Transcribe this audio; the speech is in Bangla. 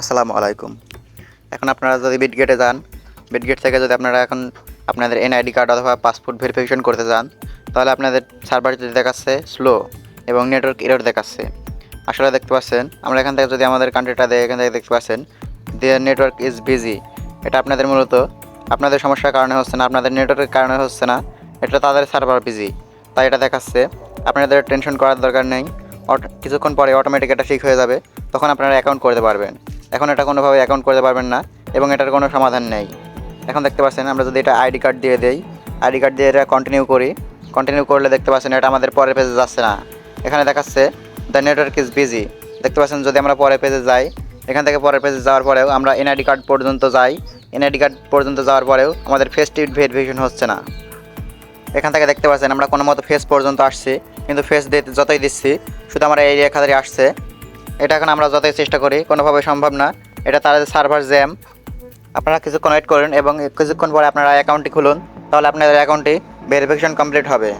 আসসালামু আলাইকুম। এখন আপনারা যদি বিটগেটে যান বিটগেট থেকে যদি আপনারা এখন আপনাদের এনআইডি কার্ড অথবা পাসপোর্ট ভেরিফিকেশন করতে যান, তাহলে আপনাদের সার্ভারটি দেখাচ্ছে স্লো এবং নেটওয়ার্ক এরর দেখাচ্ছে। আসলে দেখতে পাচ্ছেন, আমরা এখান থেকে যদি আমাদের কান্ট্রিটা দেয়, এখান থেকে দেখতে পাচ্ছেন দিয়ে নেটওয়ার্ক ইজ বিজি এটা আপনাদের মূলত, আপনাদের সমস্যার কারণে হচ্ছে না, আপনাদের নেটওয়ার্কের কারণে হচ্ছে না, এটা তাদের সার্ভার বিজি তাই এটা দেখাচ্ছে, আপনাদের টেনশন করার দরকার নেই কিছুক্ষণ পরে অটোমেটিক এটা ঠিক হয়ে যাবে, তখন আপনারা অ্যাকাউন্ট করতে পারবেন। এখন এটা কোনোভাবে অ্যাকাউন্ট করতে পারবেন না এবং এটার কোনো সমাধান নেই। এখন দেখতে পাচ্ছেন, আমরা যদি এটা আইডি কার্ড দিয়ে দেই আইডি কার্ড দিয়ে এটা কন্টিনিউ করি। কন্টিনিউ করলে দেখতে পাচ্ছেন এটা আমাদের পরের পেজে যাচ্ছে না। এখানে দেখাচ্ছে দ্য নেটওয়ার্ক ইজ বিজি দেখতে পাচ্ছেন, যদি আমরা পরের পেজে যাই, এখান থেকে পরের পেজে যাওয়ার পরেও আমরা এনআইডি কার্ড পর্যন্ত যাই। এনআইডি কার্ড পর্যন্ত যাওয়ার পরেও আমাদের ফেস্টিভ ভেরিফিকেশন হচ্ছে না। এখান থেকে দেখতে পাচ্ছেন, আমরা কোনো মতো ফেস পর্যন্ত আসছি, কিন্তু ফেস দিতে যতই দিচ্ছি, শুধু আমার এই রেখাধারে আসছে। এটা এখন আমরা যতই চেষ্টা করি, কোনোভাবে সম্ভব না। এটা তার সার্ভার জ্যাম আপনারা কিছুক্ষণ ওয়েট করুন এবং কিছুক্ষণ পরে আপনারা অ্যাকাউন্টটি খুলুন, তাহলে আপনাদের অ্যাকাউন্টটি ভেরিফিকেশন কমপ্লিট হবে।